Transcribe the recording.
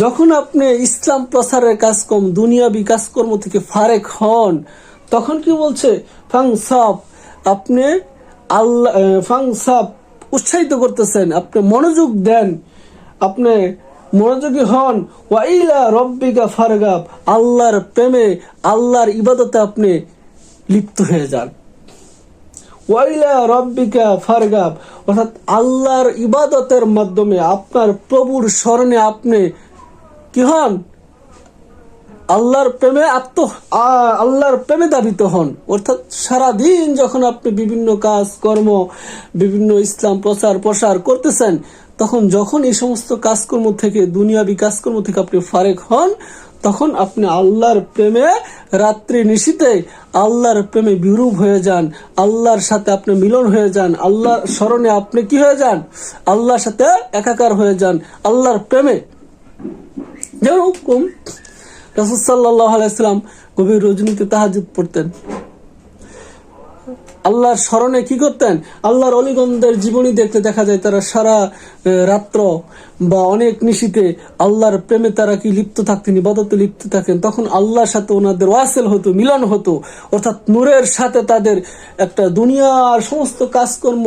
যখন আপনি ইসলাম প্রসারের কাজকর্ম, দুনিয়াবি কাজকর্ম থেকে ফারেক হন, তখন কি বলছে? ফাংসাব আপনি আল্লাহ ফাংসাব উৎসাহিত করতেছেন, আপনি মনোযোগ দেন, আপনি মনোযোগী হন। ওয়াইলা রব্বিকা ফারগাব, আল্লাহর প্রেমে, আল্লাহর ইবাদতে আপনি লিপ্ত হয়ে যান। ওয়াইলা রব্বিকা ফারগাব। অর্থাৎ আল্লাহর ইবাদতের মাধ্যমে আপনার প্রভুর স্মরণে আপনি কি হন? আল্লাহর প্রেমে আত্ম আল্লাহর প্রেমে দাবিত হন। অর্থাৎ সারাদিন যখন আপনি বিভিন্ন কাজ, কর্ম, বিভিন্ন ইসলাম প্রচার, প্রসার করতেছেন, তখন যখন এই সমস্ত কাজকর্ম থেকে, দুনিয়াবি কাজকর্ম থেকে আপনি ফারেক হন, তখন আপনি আল্লাহর প্রেমে রাত্রি নিশীতে আল্লাহর প্রেমে বিরূপ হয়ে যান। আল্লাহর সাথে আপনি মিলন হয়ে যান। আল্লাহর স্মরণে আপনি কি হয়ে যান? আল্লাহর সাথে একাকার হয়ে যান। আল্লাহর প্রেমে। যেরকম রাসুল সাল্লাহ গভীর রজনীতে তাহাজুদ পড়তেন। আল্লাহর স্মরণে কি করতেন? আল্লাহর অলিগন্ধের জীবনী দেখতে দেখা যায় তারা সারা রাত্র বা অনেক নিশিতে আল্লাহর প্রেমে তারা কি লিপ্ত থাকতেন, ইবাদতে লিপ্ত থাকেন তখন আল্লাহর সাথে ওনাদের ওয়াসেল হতো, মিলন হতো। অর্থাৎ নূরের সাথে তাদের একটা দুনিয়ার সমস্ত কাজকর্ম